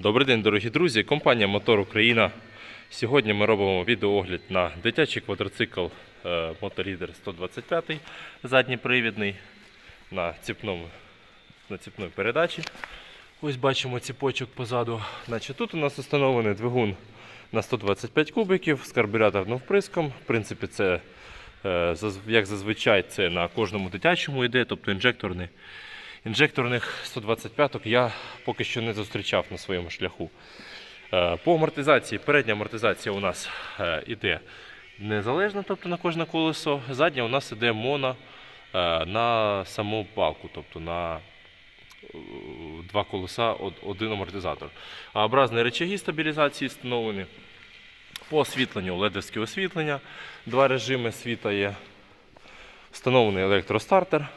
Добрий день, дорогі друзі. Компанія Мотор Україна. Сьогодні ми робимо відеоогляд на дитячий квадроцикл е, Motorleader 125 задньопривідний на ціпному на ціпної передачі. Ось бачимо ціпочок позаду. Значить, тут у нас встановлений двигун на 125 кубиків з карбюраторним вприском. В принципі, це е, як зазвичай це на кожному дитячому йде, тобто інжекторний. Інжекторних 125-ок я поки що не зустрічав на своєму шляху. Е, По амортизації, передня амортизація у нас е, іде незалежно, тобто на кожне колесо. Задня у нас іде моно е, на саму балку, тобто на два колеса, один амортизатор. А образні речаги стабілізації встановлені. По освітленню ледовське освітлення, два режими світа є. Встановлений електростартер.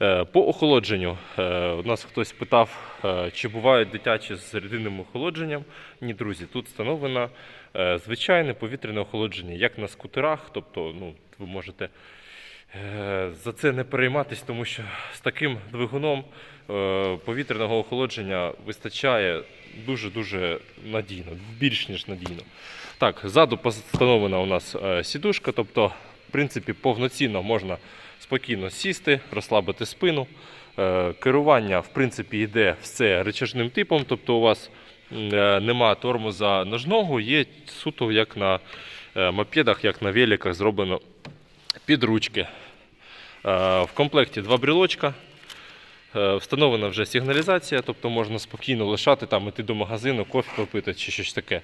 Е, По охолодженню е, у нас хтось питав, е, чи бувають дитячі з рідинним охолодженням. Ні, друзі, тут встановлено звичайне повітряне охолодження, як на скутерах. Тобто, ну, ви можете за це не перейматись, тому що з таким двигуном повітряного охолодження вистачає дуже-дуже надійно, більш ніж надійно. Так, ззаду встановлена у нас сідушка, тобто, в принципі, повноцінно можна спокійно сісти, розслабити спину. Е, Керування, в принципі, йде все речажним типом, тобто у вас е, нема тормоза ножного, є суто як на е, мопедах, як на великах зроблено під ручки. В комплекті два брілочка. Встановлена вже сигналізація, тобто можна спокійно лишати там іти до магазину, кофе попити чи щось таке.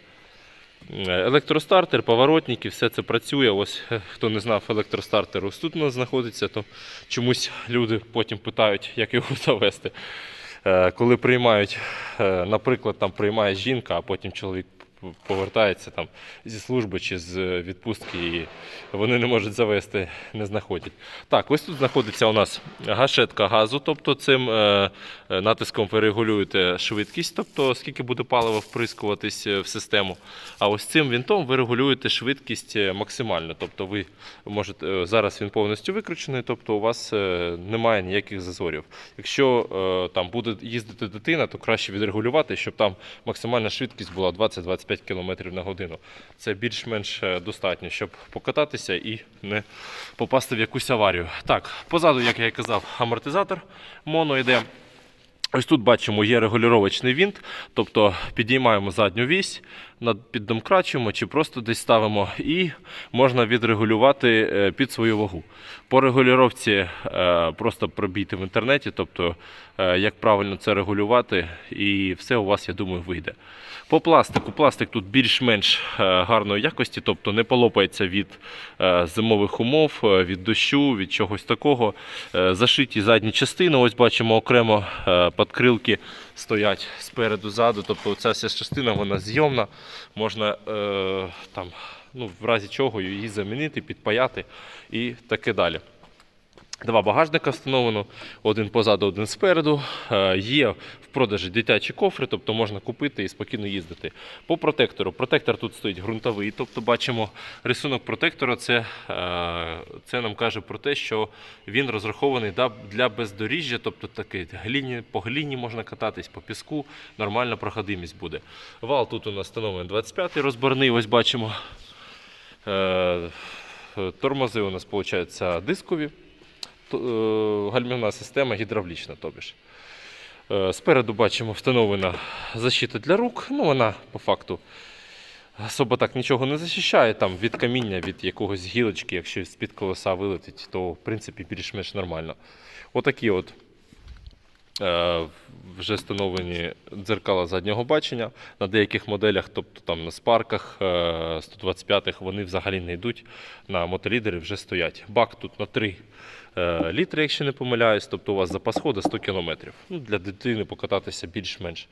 Електростартер, поворотники, все це працює. Ось е, хто не знав електростартер, ось тут у нас знаходиться, то чомусь люди потім питають, як його завести. Е, Коли приймають, е, наприклад, там приймає жінка, а потім чоловік п- повертається там зі служби чи з відпустки, і вони не можуть завести, не знаходять. Так, ось тут знаходиться у нас гашетка газу, тобто цим е, е, натиском ви регулюєте швидкість, тобто скільки буде палива вприскуватись е, в систему. А ось цим вінтом ви регулюєте швидкість максимально. Тобто ви можете зараз він повністю викручений, тобто у вас немає ніяких зазорів. Якщо там буде їздити дитина, то краще відрегулювати, щоб там максимальна швидкість була 20-25 км на годину. Це більш-менш е, достатньо, щоб покататися і не попасти в якусь аварію. Так, позаду, як я і казав, амортизатор моно йде. Ось тут бачимо, є регулювачний вінт, тобто підіймаємо задню вісь, піддомкрачуємо чи просто десь ставимо, і можна відрегулювати е, під свою вагу. По регулювання е, просто пробійте в інтернеті, тобто е, як правильно це регулювати, і все у вас, я думаю, вийде. По пластику, пластик тут більш-менш гарної якості, тобто не полопається від зимових умов, від дощу, від чогось такого. Зашиті задні частини, ось бачимо окремо подкрилки стоять спереду, ззаду. Тобто ця вся частина вона зйомна, можна е, там, ну, в разі чого її замінити, підпаяти і таке далі. Два багажника встановлено, один позаду, один спереду. Е, Є в продажі дитячі кофри, тобто можна купити і спокійно їздити. По протектору. Протектор тут стоїть ґрунтовий, тобто бачимо рисунок протектора. Це, е, це нам каже про те, що він розрахований для бездоріжжя, тобто такий гліні, по гліні можна кататись, по піску, нормальна проходимість буде. Вал тут у нас встановлений 25-й розборний, ось бачимо. Е, Тормози у нас, виходить, дискові гальмівна система гідравлічна. Тобі ж. Е, Спереду бачимо встановлена защита для рук. Ну, вона по факту особо так нічого не захищає. Там від каміння, від якогось гілочки, якщо з-під колеса вилетить, то в принципі більш-менш нормально. Отакі от. Е, Вже встановлені дзеркала заднього бачення. На деяких моделях, тобто там на спарках е, 125-х, вони взагалі не йдуть. На мотолідери вже стоять. Бак тут на 3 е, літри, якщо не помиляюсь, тобто у вас запас ходу 100 км. Ну, для дитини покататися більш-менш.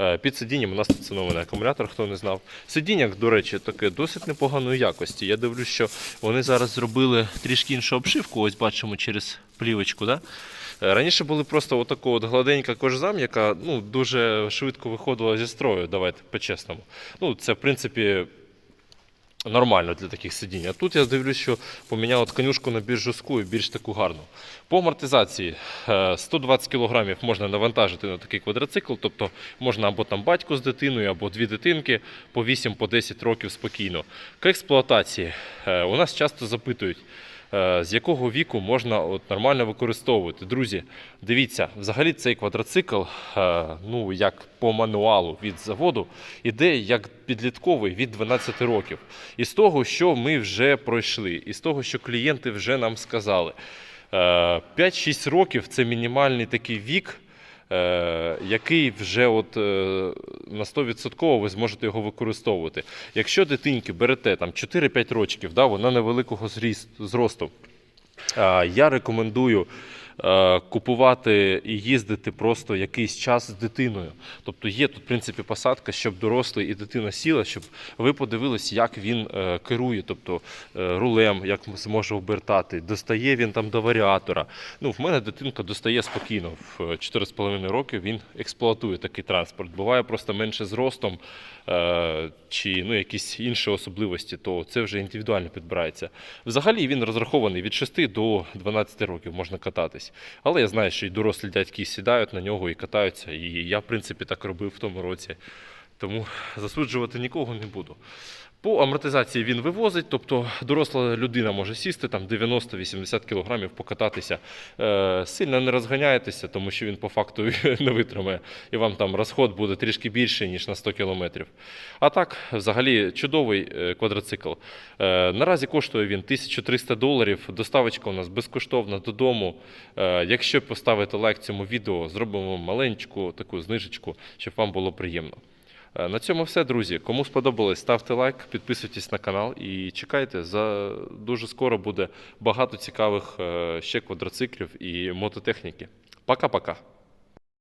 Е, Під сидінням у нас тут встановлений акумулятор, хто не знав. Сидіння, до речі, таке досить непоганої якості. Я дивлюсь, що вони зараз зробили трішки іншу обшивку. Ось бачимо через плівочку. Да? Е, Раніше були просто отако от гладенька кожзам, яка ну, дуже швидко виходила зі строю, давайте по-чесному. Ну, це, в принципі, нормально для таких сидінь. А тут я дивлюсь, що поміняли тканюшку на більш жорстку і більш таку гарну. По амортизації е, 120 кг можна навантажити на такий квадроцикл, тобто можна або там батько з дитиною, або дві дитинки по 8-10 років спокійно. К експлуатації е, у нас часто запитують. Е, З якого віку можна от нормально використовувати? Друзі, дивіться, взагалі цей квадроцикл, е, ну як по мануалу від заводу, іде як підлітковий від 12 років. І з того, що ми вже пройшли, і з того, що клієнти вже нам сказали, е, 5-6 років це мінімальний такий вік. Е, Який вже от е, на 100% ви зможете його використовувати. Якщо дитинки берете там 4-5 років, да, вона невеликого зросту, Я рекомендую купувати і їздити просто якийсь час з дитиною. Тобто є тут, в принципі, посадка, щоб дорослий і дитина сіла, щоб ви подивились, як він е, керує, тобто е, рулем, як зможе обертати, достає він там до варіатора. Ну, в мене дитинка достає спокійно. В 4,5 роки він експлуатує такий транспорт. Буває просто менше зростом е, чи ну, якісь інші особливості, то це вже індивідуально підбирається. Взагалі він розрахований від 6 до 12 років можна кататись. Але я знаю, що і дорослі дядьки сідають на нього і катаються. І я, в принципі, так робив в тому році. Тому засуджувати нікого не буду. По амортизації він вивозить, тобто доросла людина може сісти там 90-80 кг, покататися. Е, сильно не розганяєтеся, тому що він по факту не витримає. І вам там розход буде трішки більший, ніж на 100 км. А так, взагалі, чудовий е, квадроцикл. Е, наразі коштує він 1300 доларів. Доставочка у нас безкоштовна додому. Якщо поставите лайк цьому відео, зробимо маленьку таку знижечку, щоб вам було приємно. Е, На цьому все, друзі. Кому сподобалось, ставте лайк, підписуйтесь на канал і чекайте. За дуже скоро буде багато цікавих е, ще квадроциклів і мототехніки. Пока-пока.